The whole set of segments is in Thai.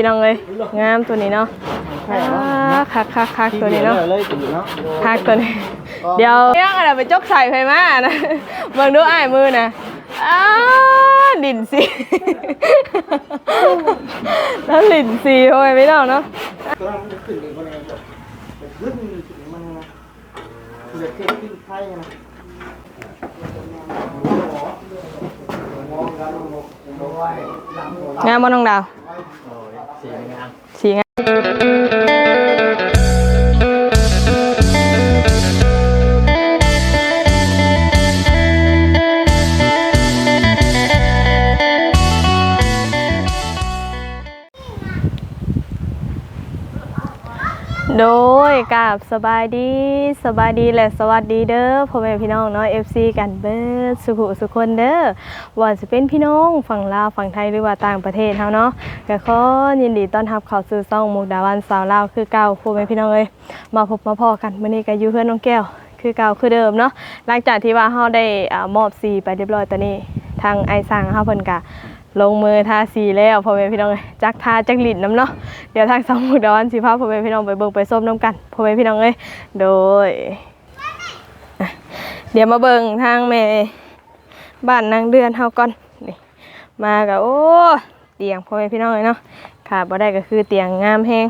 พี่น้องเลยงามตัวนี้เนาะอ่าคักคักคักตัวนี้เนาะเลยตัวนี้เนาะคักตัวนี้ เดี๋ยวเรื่องอะไรไปจกใส่ไฟมานะเบิ่งดูอ้ายมือนะอ้าดินสีแล้วดินสีโอ้ยไม่ต้องเนาะตัวนั้นมันจะขึ้นอีกคนนึงแบบขึ้นมันนะเหลือแค่ขึ้นไข่นะมองกันมองไว้ลำหัวงามบ่น้องดาว สีงามสีงาม โดยกับสบายดีสบายดีและสวัสดีเด้อพ่อแม่พี่น้องเนาะ FC กันเบิดสุขุสุคนเด้อว่าจะเป็นพี่น้องฝั่งลาวฝั่งไทยหรือว่าต่างประเทศเฮาเนาะก็ขอยินดีต้อนรับเข้าสู่ช่องมุกดาวันสาวลาวคือเก่าพ่อแม่พี่น้องเอ้ยมาพบมาพอกันมื้อนี้ก็อยู่เพื่อนน้องแก้ว คือเก่าคือเดิมเนาะหลังจากที่ว่าเฮาได้อ่ามอบสีไปเรียบร้อยตอนนี้ทางไอซังเฮาเพิ่นก็ ลงมือทาสีแล้วพ่อแม่พี่น้องเอ้ยจักทาจักหลินน้ำเนาะเดี๋ยวทางสองมุกดาวันสิพาพ่อแม่พี่น้องไปเบิ่งไปส้มน้ำกันพ่อแม่พี่น้องเอ้ยโดย เดี๋ยวมาเบิ่งทางแม่บ้านนางเดือนเฮาก่อนนี่มาก็โอ้เตียงพ่อแม่พี่น้องเอ้ยเนาะขาดบ่ได้ก็คือเตียงงามแฮง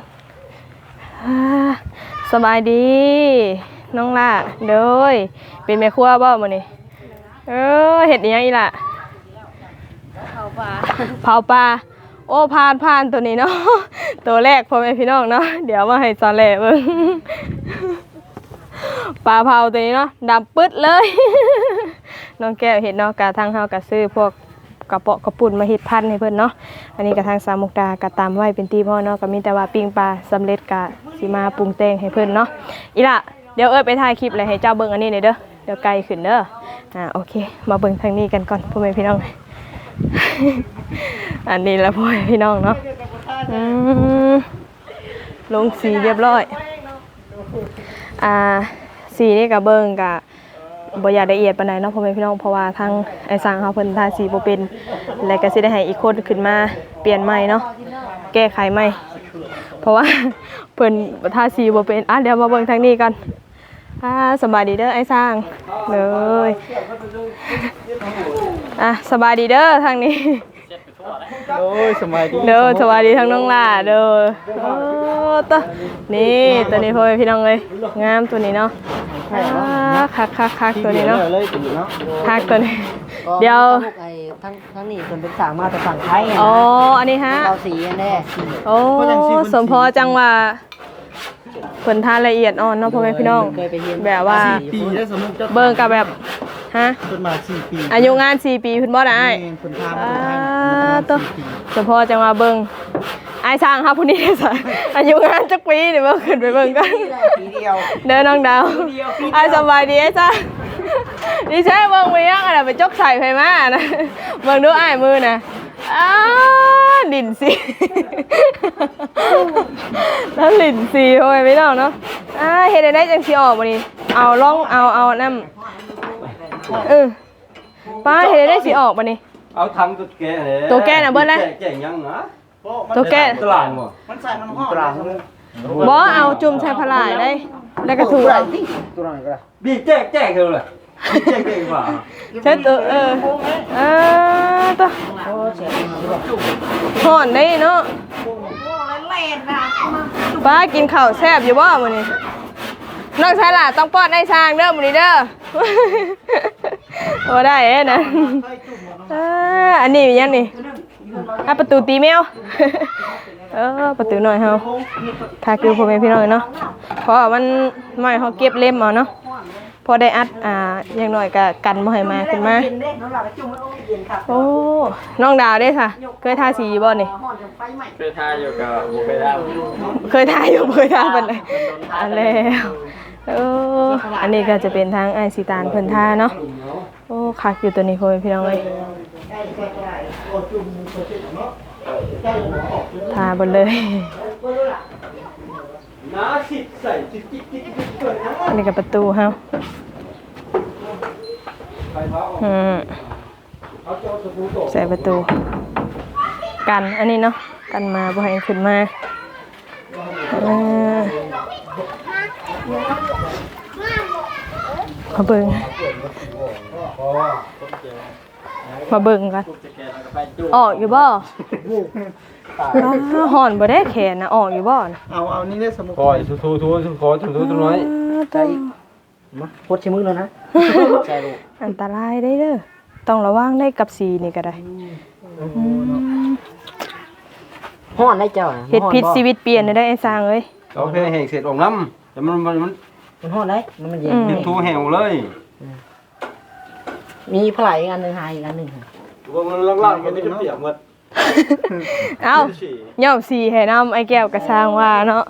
สบายดีน้องล่ะโดยเป็นแม่ครัวบ่มื้อนี้เออเฮ็ดอีหยังอีล่ะ ปลาเผาปลาโอ้พานพานตัวนี้เนาะตัวแรกพ่อแม่พี่น้องเนาะเดี๋ยวมาให้ซอแหล่เบิ่งปลาเผาตัวนี้เนาะดำปึ๊ดเลย น้องแก้วเห็นเนาะกะทางเฮากะซื้อพวกกระเปาะกระปุ่นมาเฮ็ดพันให้เพิ่นเนาะอันนี้กะทางสามุกดากะตามไว้เป็นตีพ่อเนาะก็มีแต่ว่าปิ้งปลาสำเร็จกะสิมาปรุงแต่งให้เพิ่นเนาะอีล่ะเดี๋ยวเอ้ยไปถ่ายคลิปเลยให้เจ้าเบิ่งอันนี้หน่อยเด้อเดี๋ยวไกลขึ้นเด้ออ่าโอเค มาเบิ่งทางนี้กันก่อนพ่อแม่พี่น้อง อันนี้แหละพ่อพี่น้องเนาะอืมลงสีเรียบร้อย อ่า สีนี่กับเบิ้งกับบอยากละเอียดปานใดเนาะพ่อแม่พี่น้องเพราะว่าทางไอ้สร้างเขาเพิ่นทาสีบ่เป็นแล้วก็สิได้ให้อีกคนขึ้นมาเปลี่ยนใหม่เนาะแก้ไขใหม่ เพราะว่าเพิ่นทาสีบ่เป็นอะเดี๋ยวมาเบิ่งทางนี้กัน อ่าสบายดีเด้อไอ้สร้างเลยอะสบายดีเด้อทางนี้โอ้ยสบายดีเด้อสวัสดีทั้งน้องล่าเด้อโอ้ตะนี่ตัวนี้พ่อแม่พี่น้องเลยงามตัวนี้เนาะอ่าคักคักคักตัวนี้เนาะเลยตัวนี้เนาะคักตัวนี้เดี๋ยวไอ้ทั้งทั้งนี้ส่วนเป็นสั่งมาแต่ฝั่งไทยอะอ๋ออันนี้ฮะเราสีอันแน่โอ้สมพอจังว่า ผลทานละเอียดอ่อนเนาะพ่อแม่พี่น้อง เคยไปเรียนแบบว่าปีได้สมมุติเบิ่งกับแบบฮะ เพิ่นมาสี่ปีอายุงาน 4 ปีเพิ่นบ่ได้เพิ่นทำอ่าตัตัววเฉพาะจังว่าเบิ่งอายช่างครับผู้นี้ซะอายุงานจักปีเดี๋ยวเบิ่งขึ้นไปเบิ่งกันปีเดียว เดินน้องดาวอายสบายดีไอ้จ้าดิใช่เบิ่งไปยังอะไรไปจกใส่ไฟมานะเบิ่งดูอ้ายมือนะ อ้าดินสีแล้วดินสีโอ้ยไม่ต้องเนาะอ่าเฮ็ดได้จังสิออกบ่นี่เอาลองเอาเอาน้ำเออป้าเฮ็ดได้สิออกบ่นี่เอาทำตัวแกเลยตัวแกน่ะเบิ่งนะแกยังนะตัวแกตลาดบ่มันใส่มันห่อตรางเลยบ่เอาจุ่มใส่ผลายได้แล้วก็ถูกตัวนั้นก็ได้บีบแจกแจกเท่าไหร่ บีบแจกแจกกว่าเช็ดตัวเออเออตัวห่อนได้เนาะป้ากินข้าวแซ่บอยู่บ่มื้อนี้นอกใช่ล่ะต้องป้อนให้ช้างเด้อมื้อนี้เด้อโอ้ได้เอ้นะเอออันนี้ยังนี่อะประตูตีแมวเออประตูหน่อยเฮาถ้าคือพ่อแม่พี่น้องเนาะเพราะว่ามันไม่เฮาเก็บเล่มเอาเนาะ พอได้อัดอ่าอย่างน้อยก็กันบ่ให้มาขึ้นมาโอ้น้องดาวได้ค่ะเคยทาสีอยู่บ่นี่เคยทายอยู่กับบ่เคยได้เคยทาอยู่บ่เคยทาเป็นไดอันแล้วเอออันนี้ก็จะเป็นทางไอซีตานเพิ่นทาเนาะโอ้คักอยู่ตัวนี้พ่อแม่พี่น้องเอ้ยทาเบนเลย น้าสิใส่จิ๊กจิ๊กจิ๊กจิ๊กเกิดนะอันนี้ก็ประตูเฮาไปเท้าอืมเอาเจ้าสบู่ตกใส่ประตู กันอันนี้เนาะกันมาบ่ให้ขึ้นมาเออมาเบิ่งมาเบิ่งกันออกอยู่บ่ อ้าวห่อนบ่ได้แขนนะออกอยู่บ่นะเอาเอานี่ได้สมุกคอยทูทูทูทูคอยทูทูตัวน้อยใจมาโคตรชิมึงแล้วนะใจลูกอันตรายได้เด้อต้องระวังได้กับสีนี่ก็ได้ห้อนได้เจ้าน่ะเฮ็ดพิษฮ้อนบ่ชีวิตเปลี่ยนได้ไอ้สร้างเอ้ยเราเพลแหกเสร็จออกน้ำแต่มันมันมันมันห้อนได้มันมันเย็นอืมดึงทูแหงเลยมีพลายอีกอันหนึงหายอีกอันหนึงค่ะว่ามันล่างๆมันจะเปียกหมด เอ้าย่อมสีให้น้ำไอ้แก้วกระสร้างว่าเนาะ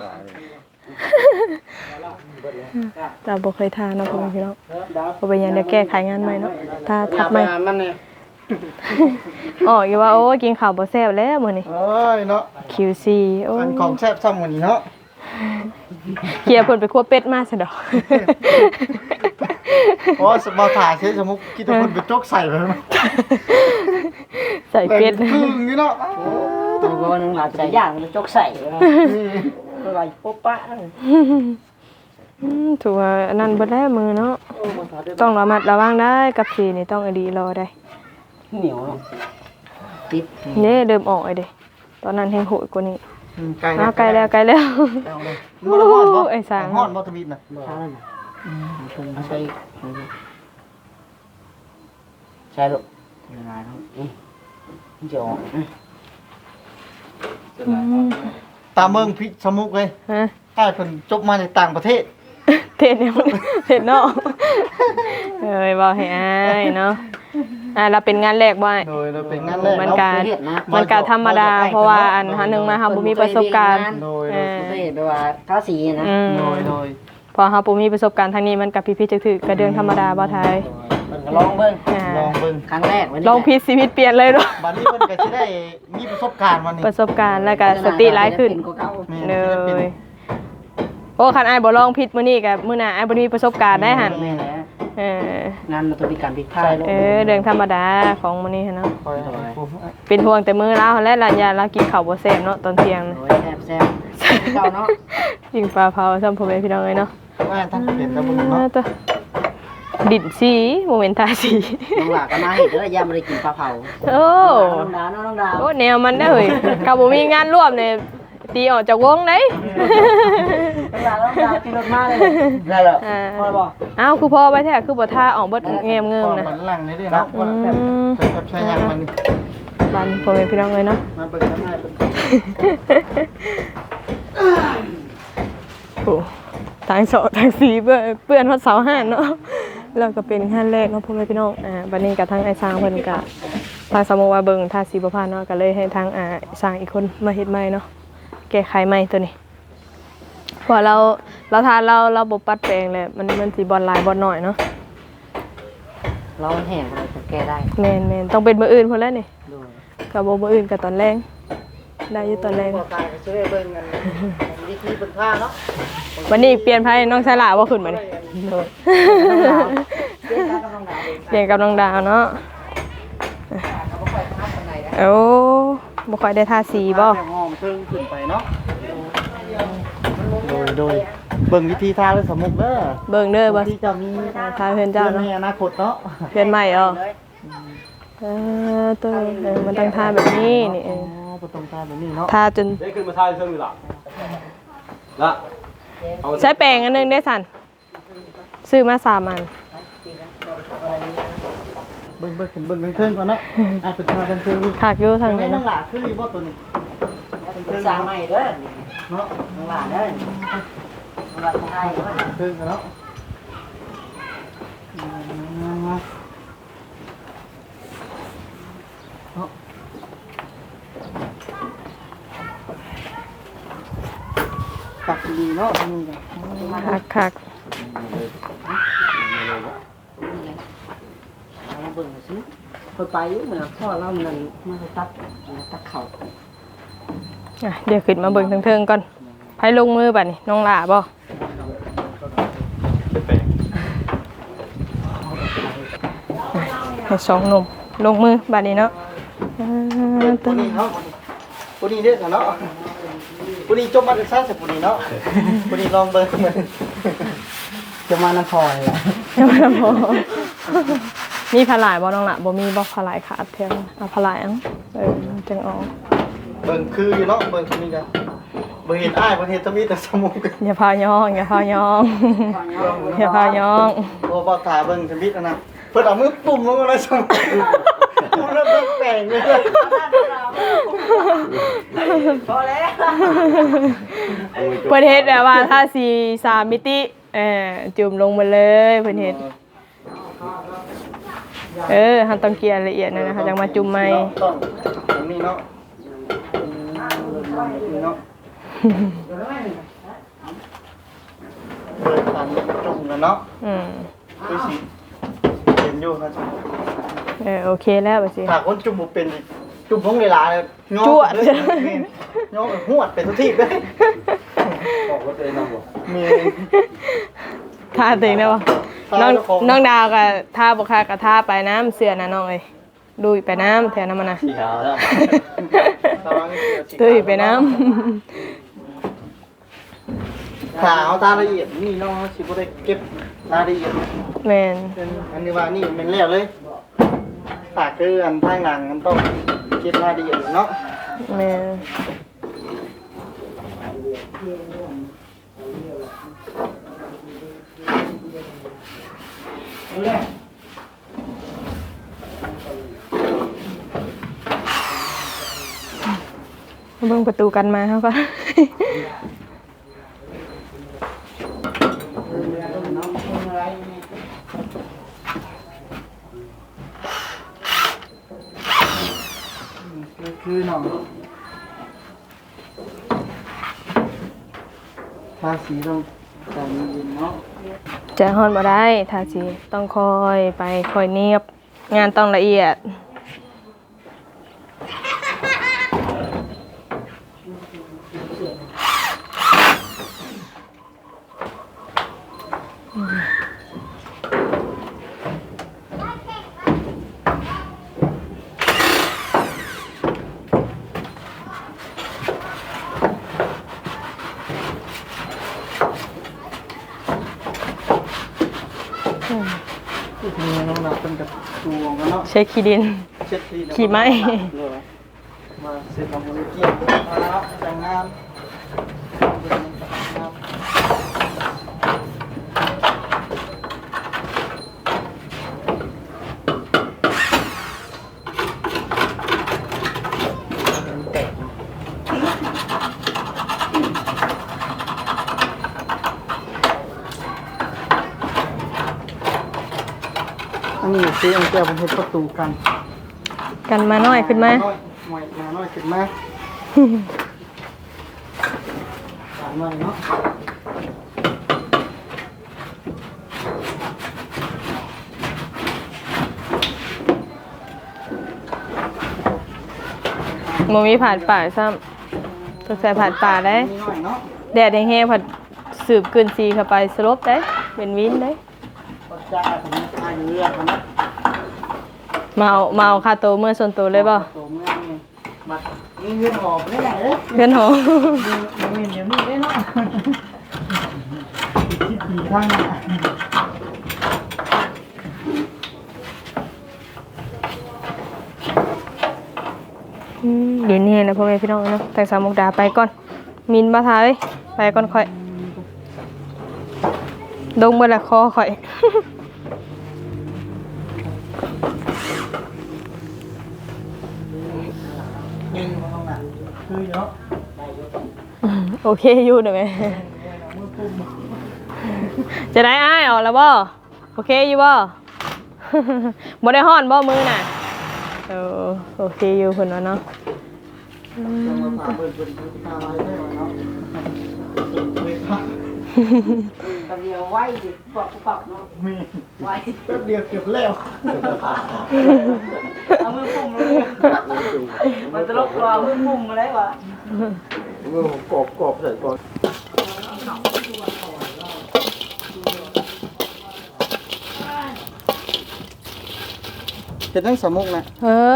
เราบ่เคยทานเนาะพ่อแม่พี่น้องบ่เป็นหยังเดี๋ยวแก้ไขงานใหม่เนาะถ้าทักใหม่มันเนี่ยอ๋ออยู่ว่าโอ้ยกินข้าวบ่แซ่บแล้วมื้อนี้ เอ้ยเนาะ QC โอ้อันของแซ่บซ้ำกว่านี้เนาะเกียร์เพิ่นไปคั่วเป็ดมาซะดอกเพราะมาถ่ายใช้สมุกคิดว่าคนไปจกใส่ไปแล้วใส่เป็ดครึ่งนี่เนาะตัวก็นึงหลาจะย่างมันจกใส่นะก็ไรปุ๊บปะอืมถือว่าอันนั้นบ่ได้มือเนาะต้องระมัดระวังได้กับสีนี่ต้องอดีรอได้เหนียวเนาะติดเด้เดิมออกไอ้เด้ตอนนั้นแฮงโหดกว่านี้ไก่อ้าวไกลแล้วไกลแล้วเอาเลยมันฮอดบ่ไอ้สางฮอดบ่ทวีปน่ะใช่น่ะเอาใส่ใช่ลูก เวลาเนาะอืมมันจะออกอืมอืมตามเมืองพิษสมุกเลยฮะถ้าเพิ่นจบมาในต่างประเทศ เทศเนี่ยมันเทศนอกเอ้ยบอกให้อายเนาะอ่าเราเป็นงานแรกบ่อ้ายโดยเราเป็นงานแรกมันเนาะการเฮ็ดนะมันก็ธรรมดา เพราะว่าอันหาหนึ่งมาเฮาบ่มีประสบการณ์โดยเออไม่เห็นไปว่าทาสีนะอืมโดยโดยพอเฮาบ่มีประสบการณ์ทางนี้มันก็พิๆจักถือกระเดืองธรรมดาบ่ทายมัน ก็ลองเบิ่งอ่า ลองเบิ่งครั้งแรกวันนี้ลองพิษชีวิตเปลี่ยนเลยเนาะบัดนี้เพิ่นก็สิได้มีประสบการณ์วันนี้ประสบการณ์แล้วก็สติหลายขึ้นเป็นกว่าเก่าแม่เลสิได้เป็นยโอ้คันอ้ายบ่ลองพิษมื้อนี้ก็มื้อหน้าอ้ายบ่มีประสบการณ์ได้หั่นแม่แหละเอองานมันต้องมีการผิดพลาด เออเรื่องธรรมดาของมื้อนี้หั้นเนาะคอยให้ผู้เป็นห่วงแต่มื้อแล้วและหลานยาเรากินข้าวบ่แซ่บเนาะตอนเที่ยงนะโอ้ยแซ่บแซ่บเก่าเนาะยิงปลาเผาซ้ำพ่อแม่พี่น้องเลยเนาะ ว่าทั้งเป็นแล้วเบิ่งอ่าเนาะตัว ดินสีโมเมนตาสีน้องหลาก็มาเห็นแล้วยามไม่ได้กินปลาเผาโอ้น้องดาวน้องดาวโอ้แนวมันได้อเฮ้ยกับบ่มีงานร่วมเนี่ยตีออกจากวงไหนน้องดาวน้องดาวกินรถมาเลยได้เหรออ่าพอบอกอ้าวคือพ่อไปแท้คือบ่ท่าออกเบิดแงมเงิมนะบันหลังนี่ด้วยเนาะอืมใส่กับใช้ยางมันบ้านพ่อแม่พี่น้องเลยเนาะมาเบิ่งกันให้เบิ่งโอ้ทางโสดทางสีเปื้อนเปื้อนฮอดเสาห้านเนาะ แล้วก็เป็นขั้นแรกเนาะพ่อแม่พี่น้องอ่าบัดนี้กับทางไอ้สร้างเพิ่นก็ทางสมมุติว่าเบิ่งท่าสีบ่ผ่านเนาะก็เลยให้ทางอ่าสร้างอีกคนมาเฮ็ดใหม่เนาะแก้ไขใหม่ตัวนี้เพราะเราเราทานเราเราบ่ปัดแปลงเลยมันมันสิบ่หลายบ่น้อยเนาะเราแห้งเราจะแก้ได้แม่นแม่นต้องเป็นมื้ออื่นพุ่นแล้วนี่ดูก็บ่มื้ออื่นก็ตอนแรง ได้อยู่ตอนแรงบอกกายก็ช่วยเบิ่งกันวิธีเบิ่งค่าเนาะวันนี้เปลี่ยนไผน้องชายหลาบ่ขึ้นมานี่เจ๊กับน้องดาวเปลี่ยนกับน้องดาวเนาะเขาไม่ค่อยทำคนไหนนะโอ้บ่ค่อยได้ทาสีบ่หอมเพิ่งขึ้นไปเนาะโดยโดยเบิ่งวิธีทาแล้วสมุกเด้อเบิ่งเด้อบ่ที่จะมีทาเพื่อนเจ้าเจ้าเนาะในอนาคตเนาะเพื่อนใหม่อ๋อเออตัวเออมันต้องทาแบบนี้นี่เออ๋ ออบ่ต้องทาแบบนี้เนาะทาจนได้ขึ้นมาทายเครื่องนี่ล่ะละเอาใช้แปรงอันหนึงได้สั่นซื้อมาสามอัน เบิ่งเบิ่งขึ้นเบิ่งเทิงๆก่อนเนาะอะเป็นทาเทิงๆขากอยู่ทางให้นี้น้อนะงหลาคือบ่ตัวนี้เป็นสร้างใหม่เด้อเนาะน้องหลานเด้อน้องหลานไทยเด้อเทิงกันเนาะอืมเนาะ ปักดีเนาะอันนี้ก็ขากขากเราเบิ่งซิคนไปเหมือนพ่อเรามันมาตัดตัดเข่าอะเดี๋ยวขึ้นมาเบิ่งเทิงๆก่อนไผลงมือบัดนี้น้องหลาบ่ให้สองหนุ่มลงมือบัดนี้เนาะออตัตัวนี้เนาะปุนีเด้อเนาะ ปุนีจบมาจากซ่าจากปุนีเนาะปุนีลองเบิ่งมันจะมาน้ำพลอยล่ะยังไม่พอมีผลายบ่น้องละบ่มีบ่ผลายขาดเพียงเอาผลายอังเออจังออกเบิ่งคืออยู่เนาะเบิ่งคนนี้กันเบิ่งเห็นอ้ายเบิ่งเห็นตะมีแต่สมุกกันอย่าพายองอย่าพายองอย่าพายอง โอ้บ่ตาเบิ่งตะมีอันนั้นเพิ่นเอามือปุ่มลงมาเลยสมุก ปุ่มแล้วเบิ่งแปลงเลยพอแล้วเพิ่นเฮ็ดแบบว่าถ้าสีสามมิติเออจุ่มลงมาเลยเพิ่นเฮ็ดเออหันต้องเกลียร์ละเอียดนะนะคะจังมาจุ่มใหม่ต้องตรงนี้เนาะนี่เนาะเบิ่งตามจุ่มแล้วเนาะอืมคือสิเห็นอยู่นะจ๊ะ เออโอเคแล้วบัดสิถ้าคนจุ่มบ่เป็นอีกจุ่มพงเวลาเลยงอจวด เลยงอหวดเป็นทุกทีเลยบอกว่าตัวเองนำบ่มี ท่าตัวเองได้บ่น้องน้องดาวก็ท่าบ่ค่าก็ท่าไปน้ำเสือนะน้องเอ้ยดูไปน้ำแถวนั้นมันน่ะ สีขาวแล้วตุ้ยไปน้ขาวตาละเอียดนี่น้องสิบ่ได้เก็บรายละเอียดำแมนเป็นอันนี้ว่านี่เป็นแล้วเลย ฝากคืออันทางหลังมันต้องเก็บรายละเอียดเนาะแมนเบิ่งประตูกันมาเขาก็ คือคือน้องทาสีต้องแต่งเย็นเนาะจะฮอนบ่ได้ทาสีต้องคอยไปคอยเนียบ งานต้องละเอียด คือน้องนับเป็นกับ ตัวกันเนาะใช้ขี้ดิน เช็ดทีขี่ไม้มาเสร็จทำมือเกี่ยวมาแล้วแต่งงาน อันนี้ยงแก้วเป็นเฮ็ดประตูกันกันมาน้อยขึ้นมาน้อยหน่อยมาน้อยขึ้นมาสามน่อยเนาะโมมีผ่านป่าซ้ำต้องใส่ผ่านป่าได้ แดดแห้งๆผัดสืบเกลืนซีเข้าไปสลบได้ เป็นวินได้ก็จะ มทานเรือครับมาเอามาเอาคาโตวเมื่อส่วนตัวเลยบ่ตัวเมื่อนี่มานี่เงินหอบนี่แหละเอ้ยเพื่อนโหเงินเดี๋ยวนี้ได้เนาะคิดดีข้างหน้าอืมเดี๋ยวนี้นะพ่อแม่พี่น้องเนาะแต่สามมุกดาไปก่อน มินบ้าทาเอ้ยไปก่อนค่อย ดงเมื่อละคอค่อย คือเนาะโอเคอยู่เดี๋ยไหมจะได้อ้ายออกแล้วบ่โอเคอยู่บ่บ่ได้ฮ้อนบ่มือน่ะเออโอเคอยู่เพิ่นว่าเนาะจะมาพาเบิ่นเบิ่นเบิ่นพาไว้ได้ไหมเนาะเลยครับตะเดียวไว้ดิปอกปอกเนาะมีไว้แป๊บเดียวเก็บแล้วเอามือปุ่มเลยมันตลกรอมือปุ่มมาแล้ววะมือผมกรอบกรอบใส่ก่อนเห็นทั้งสมุกนะเออ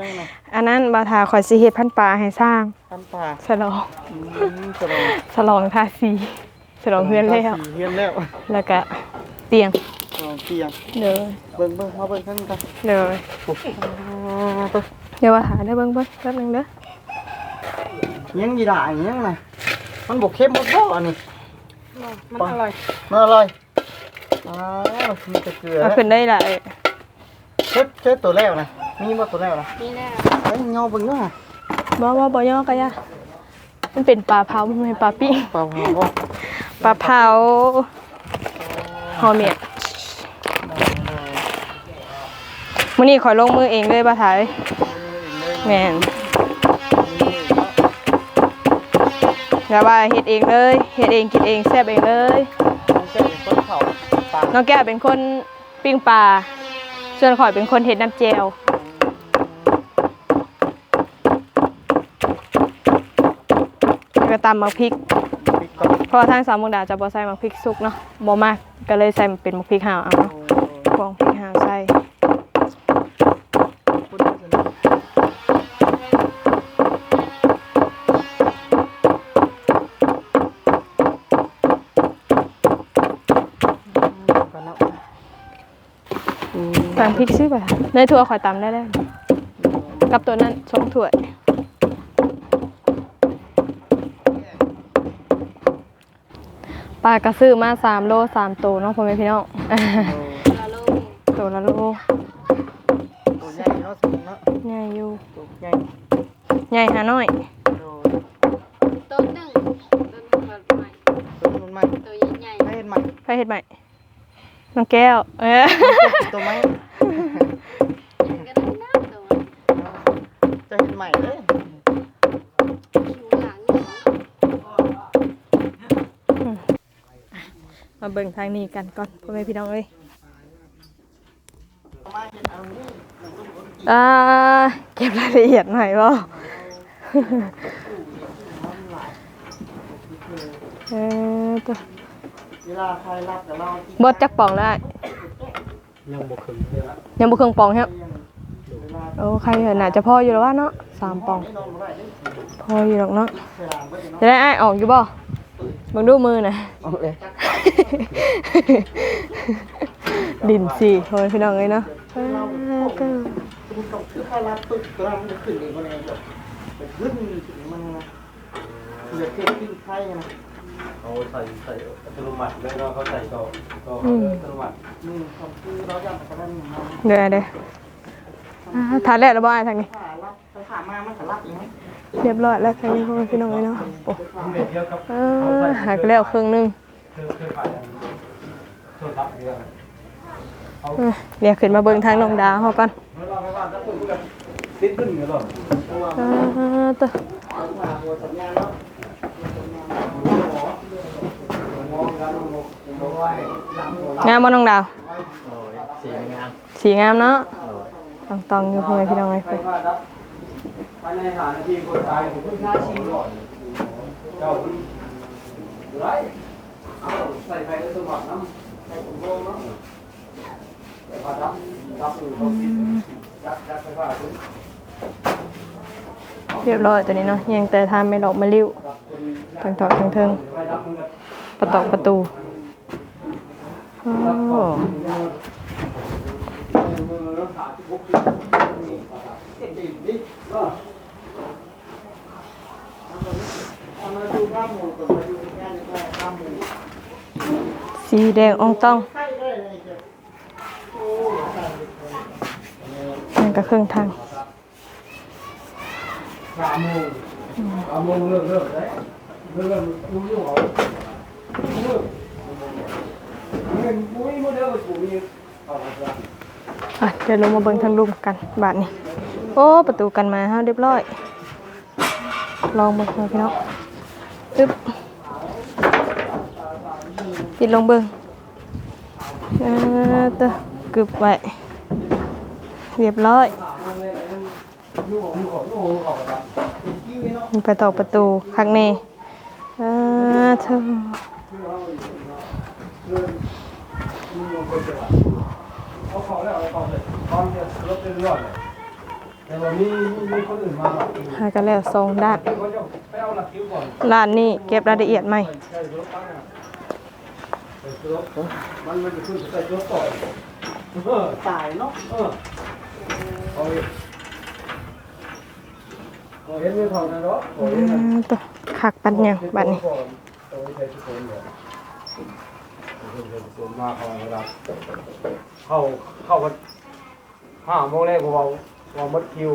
ได้ไหมอันนั้นบาทาคอยสิเฮ็ดพันปลาให้สร้าง พันป่าฉลองอืมสลองฉลองทาสี ฉลองเฮือนแล้วสีเฮือนแล้วแล้วก็เตียงสลองเตียงเด้อเบิ่งเบิ่งมาเบิ่งข้างนี้กันเด้อโอ้โหตัวเดี๋ยวว่าหาได้อเบิ่งเบิ่งแป๊บหนึงเด้อยังยีด่าอย่างยังไงมันบกเข้มหมดบ่อันนี้มันอร่อยมันอร่อยอ้าวมีแต่เกลือเอาขึ้นได้ล่ะเอ้ยเช็ดเช็ดตัวแรกนะมีบ่ตัวแรกนะนี่แน่เฮ้ยเงาเบิ่งเนาะบ่บ่บ่ย่อก็ย่ามันเป็นปลาเผามันเป็นปลาปิ้ง เปล่าหัวบ่ ปลาเผาหอมเมียดมื้อนี้ขอยลงมือเองเลยบ่าถ่ายแม่นอย่าว่าเฮ็ดเองเลยเฮ็ดเองกินเองแซ่บเองเลยมันจะเป็นคนเผาปลาน้องแก้วเป็นคนปิ้งปลาส่วนข่อยเป็นคนเฮ็ดน้ำแจวแล้วก็ตำมักพริกพ ริกก่อนเพราะว่าทางสามมุกดาจะบ่ใส่มักพริกสุกเนาะบ่มากก็เลยใส่เป็นมักพริกห่าวเอาเนาะพวงพริกห่าวใส่พูดได้สินะก่อนเนาะอืมตำพริกซื้อไปในถั่วข่อยตำได้แล้วกับตัวนั้นสองถ้วย ปลากระซื้อมาสามโลสามตัวเนาะพ่อแม่พี่น้องตัวละโลตัวใหญ่เนาะสมเนาะใหญ่อยู่ตัวใหญ่ใหญ่หาน้อยโดต้นหนึ่งต้นหนึ่งแบบใหม่ตัวมันใหม่ตัวใหญ่ให้เห็นใหม่ไปเฮ็ดใหม่น้องแก้วเออตัวไหมๆยังก็ได้นะตัวจะเห็นใหม่เลย ชูหลังนี่ มาเบิ่งทางนี้กันก่อนพ่อแม่พี่น้องเอ้ยอ่าเก็บรายละเอียดหน่อยบ่เออตัวเวลาใครรับกับเราที่บดจักป่องได้ยังบ่คึงเลยละยังบ่เครื่องป่องครับเวลาโอ้ใครเห็นน่าจะพออยู่แล้วว่าเนาะสามป่องไม่นอนบ่ได้เด้พออยู่หรอกเนาะเวลาเบิดเนาะจะได้อ้ายออกอยู่บ่เบิ่งดูมือน่ะเอาเลย ดินสิโอ้ยพี่น้องเอ้ยเนาะเออก็คุณต้องคือใครรับปึ๊บตัวนั้นมันจะขึ้นเองมันเองแบบแบบขึ้นมันนะเหลือแค่ปิ้งไข่นะเขาใส่ใส่อัตโนมัติเลยเนาะเขาใส่ก็ก็อัตโนมัตินี่ความคือเราอยากไปกระนั้นมันเดี๋ยวเดี๋ยวอ่าทานแล้วหรือบ่อ้ายทางนี้ขารับไปขามามันก็รับอีกไหมเรียบร้อยแล้วทางนี้พ่อแม่พี่น้องเอ้ยเนาะโอ้เม็ดเดียวกับเออหักแล้วครึ่งหนึงคื อคือฝ่ายโทรศัพท์เนี่ยเออเดี๋ยวขึ้นมาเบิ่งทางน้องดาวเฮาก่อนเมื่อเราไม่ว่าจะพูดกันติดขึ้นกันหรอเออตัวสัญญาณเนาะงามบ่น้องดาว สีงามสีงามเนาะต้องต้องอยู่พ่อแม่พี่น้องเอ้ยไปว่าครับภายในฐานที่คนตายผมเพิ่งฆ่าชิงก่อนเจ้าไร เอาใส่ไปในสมบัติน้ำใส่ผมโลงเนาะใส่ผ้าดำรับอยู่เขากินยัดยัดไปว่าคุณเรียบร้อยตัวนี้เนาะยังแต่ทานไม่หลอกมาลิ้วทางตอกทางเทิงประตอกประตูโอ้มาดิบดิก็เอามาดูภาพหมู่กับมาดูงานในภาพหมู่ สีแดงอองตองไข่ได้เลยเจ้ะโอ้ใส่นั่นก็ครึ่งทางสามโมงสามโมงเลิกเลิกได้เลิกเลิกรู้อยู่เหรอเลิกเงินปุ้ยโมเดลกูมีเอาไปละอะเดี๋ยวลงมาเบิ่งทางลุมกันบาทนี้ โอ้ประตูกันมาฮาเรียบร้อย ลองเบิ่งเอาพี่น้องตึ๊บ ปิดลงเบิ่งเออตัวกึบไว้เรียบร้อยอยู่อกประตูข้างในเออเธอเอาเอาของเลยตอนเนี้ยรถอยๆเลยแต่ว่ามีมีคนอื่นมาหรอกหากันแล้วสองด้านเขาจะไปเอาหลักคิวก่อนร้านนี้เก็บรายละเอียดไหม มันมันจะขึ้นใส่รถต่อยเออตายเนาะเออเอาอีกเอาเห็นไม่เท่านั้นหรอกเอาอืเห็นนะมตัวคักปันยังบัดนี้เอาไว้ใช้ทุกคนเลยส่วนมากเขาเวลาเข้าเข้าวันห้าโมงแรกผมเอาเอามัดคิว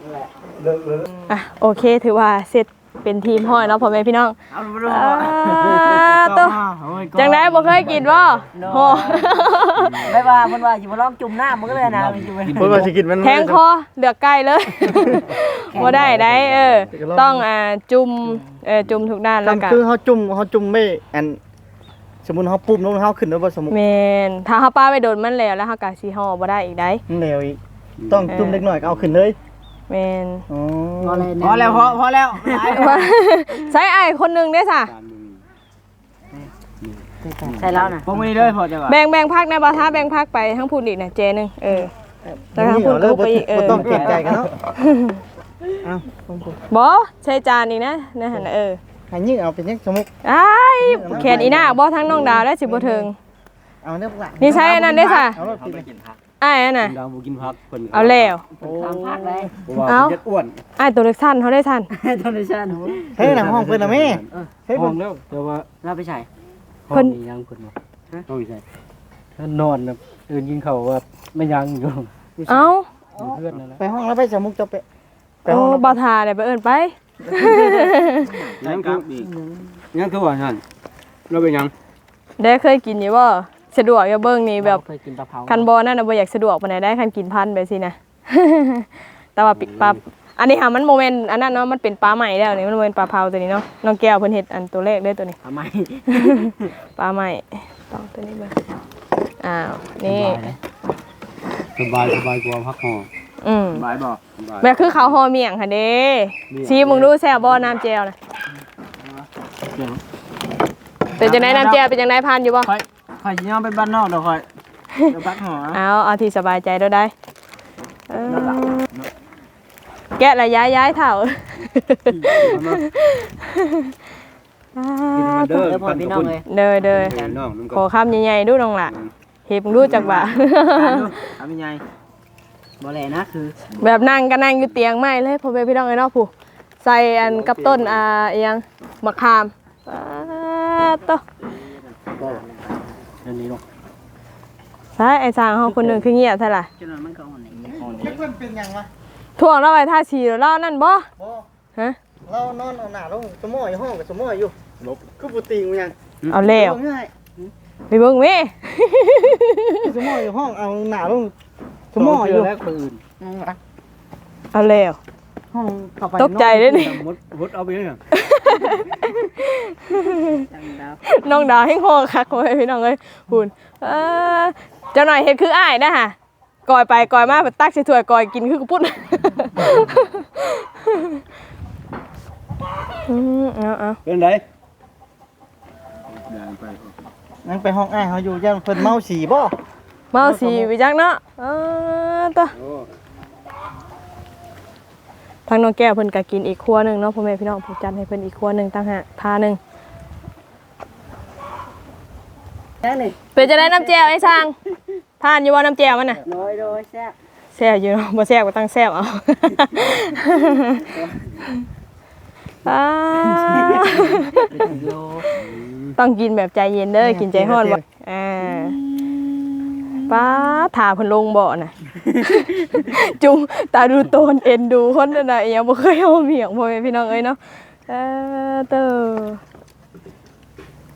นั่นแหละเลิกเลยอะโอเคถือว่าเสร็จ เป็นทีมห้อยเนาะพ่อแม่พี่น้องเอาไปดูอ่าตัวจังไดบ่เคยกินบ่โหไม่ว่ามันว่าอยู่มาลองจุ่มหน้ามันก็เลยนะอยู่ไปเพิ่นว่าสิกินมันแทงคอเลือกไก่เลยบ่ได้ได้เออ ต้องอ่าจุ่มเออจุ่มทุกด้านแล้วกันคือเฮาจุ่มเฮาจุ่มไม่อันสมมุติเฮาปุ๊บลงเฮาขึ้นแล้วบ่สมมุติแม่นถ้าเฮาป้าไปโดนมันแล้วแล้วเฮาก็สิห่อบ่ได้อีกได้ มันแล้วอีกต้องจุ่มเล็กน้อยก็เอาขึ้นเลย แม่นอ๋อพอแล้วพอพอแล้วใช้อ้ายคนหนึงได้ซะใช่แล้วนะพวกนี้เลยพอจะว่าแบ่งแบ่งพักในบ่ท้าแบ่งพักไปทั้งพูดอีกน่ะเจนึงเออแล้วทั้งพูดเลิก็กบ่ไปอีกเอบ่อต้องเกรงใจกันเนาะเอ้าบ่ใช้จานอีกนะนั่นหั่นน่ะเออให้ยิ่งเอาเป็นยังสมมุติอ้ายแขนอีหน้าบ่ทั้งน้องดาวและสิบ่ถึงเอาเนี่ยหลังนี่ใช้อันนั้นได้ซะเอารถกินเลย อ้ายอันน่ะ ดาวบุกินพักเพิ่นเอาแล้วสามพักเลยว่าเอาเจ็ดอ้วนอ้ายตัวเล็กสั้นเขาได้สั้นธนชันเฮ้ยหนังห้องเพิ่นน่ะแม่เฮ้ยห้เพิ่อนงแล้วแต่ว่าเราไปใช้ห้องนี้ยังเพิ่นว่าห้องใช่ถ้านอนนะตื่นกินข้าวว่าไม่ยังอยู่เอ้าเพื่อนนั่นแหละไปห้องแล้วไปสมมุติจะไปไปโอ้ห้องแล้วบ่ทาได้ไปเอิ้นไป ยังคือยังคือว่าหั่นเราเป็นยังได้เคยกินอยู่บ่ สะดวกอย่าเบิ่งนี่แบบเคยกินปลาเผาคันบ่นั่นน่ะบ่อยากสะดวกปานใดได้คันกินพันไปสินะ แต่ว่าปิปลาอันนี้หามันโมเมนต์อันนั้นเนาะมันเป็นปลาใหม่แล้วนี่มันบ่เป็นปลาเผาตัวนี้เนาะน้องแก้วเพิ่นเฮ็ดอันตัวแรกเด้อตัวนี้ทำไมปลาใหม่ต้องตัวนี้เบิ่งอ้าวนี่สบายสบายกว่าพักห่ออืมบายบอกแบบคือเขาวห่อเมี่ยงค่ะเด้ซีมึงดูแซ่บบ่น้ำแจ่วน่ะเป็นจังไดน้ำแจ่วเป็นจังไดผ่านอยู่บ่ ค่อยค่อยย่อไปบ้านนอกเดี๋ยวค่อยเดี๋ยวพักหอเอาเอาที่สบายใจเด้อได้เออแกะระยะย้ายเถ่าเดี๋ยวพอพี่น้องเลยเด้อเด้อน้องนุ่มขอคำใหญ่ๆดูน้องล่ะเห็บมึงดูจักบ่าทำยังไงบ่แลนะคือ แบบนั่งก็นั่งอยู่เตียงไม้เลยพ่อแม่พี่น้องไอ้เนาะผู้ใส่อันกับต้นอ่าอิหยังมะขามอ่าโตะอันนี้เนาะใช่ไอ้สร้างเฮาคนหนึงคือเงียบใช่ล่ะจนมันก็อ่อนนี้เพิ่นเป็นหยังวะท่วงเราไว้ท่าชีแล้วเรานั่นบ่บ่ฮะเรานอนเอาหน้าลงสมออยู่ห้องกับสมออยู่ลบคือบ่ติงมันยังเอาแล้วง่ายไปเบิ่งแม่สมออยู่ห้องเอาหน้าลงสมออยู่แล้วคนอื่นเอาแล้วห้องเข้าไปตกใจเลยนี่มดมดเอาไปเนี่ย น้องดาวให้งอคักโอ้ยพี่น้องเอ้ยคุณเออเจ้าหน่อยเฮ็ดคืออ้ายนะฮะกอยไปกอยมาไปตักใส่ถ้วยกอยกินคือกระปุ้นอืมเอาเอาเป็นไรนั่งไปห้องอ้ายเขาอยู่ย่างเพิ่นเมาสีบ่เมาสีไปจักเนาะเออตัวโอ้ ทางน้องแก้วเพิ่นก็กินอีกครัวหนึงเนาะพ่อแม่พี่น้องผมจัดให้เพิ่นอีกครัวหนึงตั้งหากทาหนึงแค่นี้เป็นจะได้น้ำแจ่วไอ้ช่างทานอยู่บ่น้ำแจ่วมันน่ะโดยโดยแซ่บแซ่บอยู่เนาะบ่แซ่บก็ตั้งแซ่บเอาอ่าโลต้องกินแบบใจเย็นเด้อกินใจร้อนบ่อ่า ป้าถาเพิ่นลงบ่น่ะ จุงตาดูโตนเอ็นดูคนนั่นน่ะอีหยังบ่เคยเอาเมียงพ่อแม่พี่น้องเอ้ยเนาะเออเตอ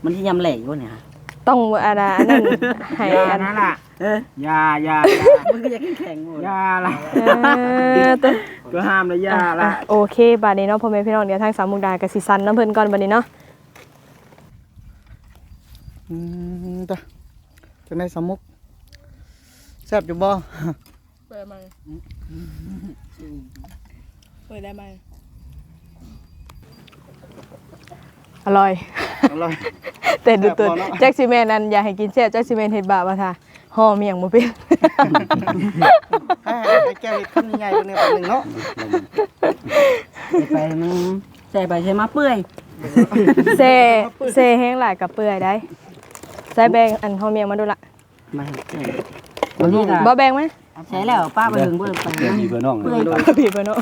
มันที่ยำแหล่อยู่เนี่ยต้องอะไรอันนั้นให้อันนั่นล่ะเออยายามันก็อยากแข็งหมดยาละเออเตอก็ห้ามเลยยาละอะโอเคบัดนี้เนาะพ่อแม่พี่น้องเดี๋ยวทางสามมุกดากับสิซันน้ำเพิ่นก่อนบัดนี้เนาะอืมตะจังได๋สมุก แซ่บอยู่บ่เปิดมาเปิดได้ไหมอร่อย อร่อย แต่ดูตัวแซ่บบ่เนาะแจ็คซีแมนนั้นอย่าให้กินแซ่บแจ็คซีแมนเฮ็ดบาปว่าท่าห่อเมี่ยงบ่เป็นให้อ้แก้วเห็ดขั้นใหญ่ๆตัวนี้ตัวหนึ่งเนาะไปมันใส่ไปใส่มาเปื่อยเซเซแห้งหลายกับเปื่อยได้ใส่แบงอันเฮาเมียงมาดูละมา ใส่บางทีก็บ่แบงไหมใส่แล้วป้าไปถึงบ่ไปเดี๋ยวมีเพื่อนน้องเปื่อยบีบบ่เนาะ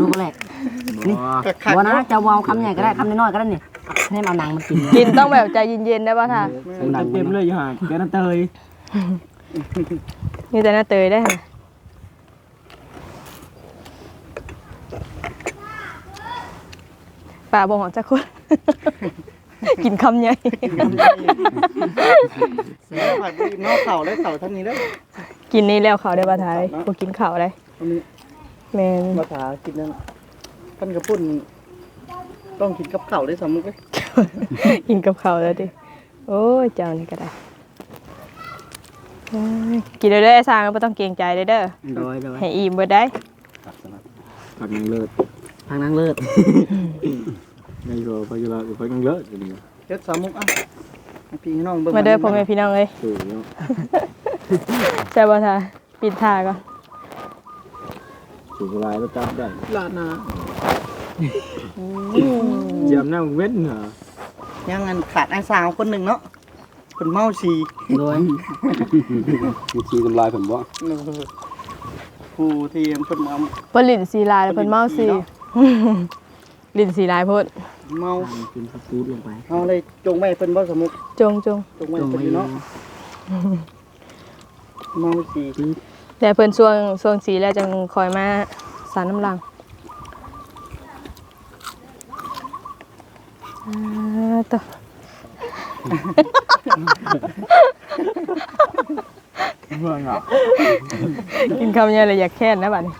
ลูกแรกนี่คักบ่ๆนะเนาะจะวาวคำใหญ่ก็ได้คำน้อยๆก็ได้นี่ให้มันเอาหนังมันกินกินต้องแบบใจเย็นๆได้ป่ะท่าเต็มเลยอยู่ห่าแกน้ำเตยมีแต่หน้าเตยได้หั่นป่าบ่หอจักคน กินคำใหญ่เสียผัดดีเนอกเข่าได้เข่าท่านนี้ได้อกินนี่แล้วเขาได้ป่ะทายบ่กินข้าวได้อันนี้แม่นภาษากินนั่นท่านกระปุ่นต้องกินกับเข่าวได้สมมุติเว้ยกินกับข้าวแล้วดิโอ้ยเจ้านี่ก็ได้เอ้ยกินได้ได้อไอ้สร้างบ่ต้องเกรงใจเด้อเด้อโดยโดยให้อิ่มเบิดได้ผักนางเลิศทางนางเลิศ ในโรพยุราผักนางเลิศอย่างนี้เฮ็ดสามมุกอะให้พี่น้องเบิ่งมาเด้อพ่อแม่พี่น้องเอ้ยถูกเนาะใช่บ่ทาปิดทาก่อนถูกลายแล้วจับได้ลาดนาเจียมหน้าเว้นเหรอยังงันขาดไอ้สาวคนหนึ่งเนาะคนเมาชีโดยมีชีทำลายผมว่าเออผู้ที่เพิ่นมาเพิ่นลิ้นสีลายแล้วเพิ่นเมาสี ลิ้นสีลายโพดเมากินข้าวซูดลงไปเอาเลยจงไว้เพิ่นบ่สมมุติจงจงจงไว้เพิ่นอยู่เนาะเมาชีแต่เพิ่นช่วงช่วงสีแล้วจังคอยมาสารน้ำลังอ่าต่อเมื่อไงกินคำเยอะเลยอยากแค้นนะบัดนี้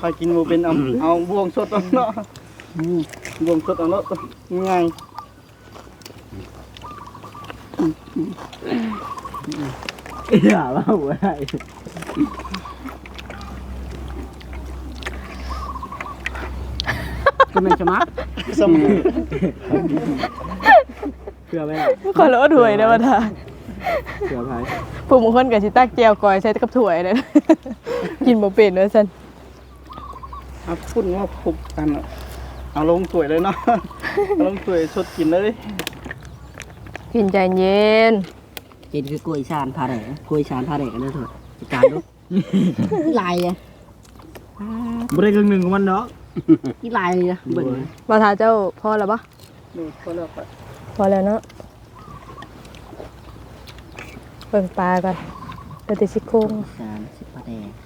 ไปกินบ่เป็นเอาเอาบวงสดเอาเนาะบวงสดเอาเนาะง่ายอย่าเล่าไว้ก็แม่นจะมาสมุนเพื่อไหมขอรถถวยนะบัดทาเพื่อไผ่ผู้บางคนก็สิตักแจวก่อยใส่กับถ้วยเลยกินบ่เป็นว่าซั่น เอาพูดว่าพุบกันอะเอาลงถ้วยเลยเนาะเอาลงถ้วยสดกินเลยกินใจเย็นกินคือกล้วยชานพาแดกกล้วยชานพาแดกกันเด้อเถิดจัดการดูลายเลยไม่ได้ครึ่งหนึ่งของมันเนาะอีลายเลยนะเบิ่งนะบ่ทาเจ้าพอแล้วบ่ดูก็แล้วไปพอแล้วเนาะเบิ่งปลาก่อนเดี๋ยวติสิโครงชานสิบพาแดก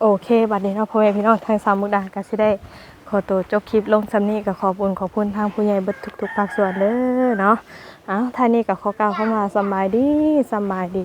โอเค บัดนี้เนาะพ่อแม่พี่น้องทางสามมุกดาก็สิได้ขอตัวจบคลิปลงสำนี้ก็ขอบคุณขอบคุณทางผู้ใหญ่เบิดทุกๆภาคส่วนเด้อเนาะอ้าวท่านี้ก็ขอกล่าวเข้ามาสบายดีสบายดี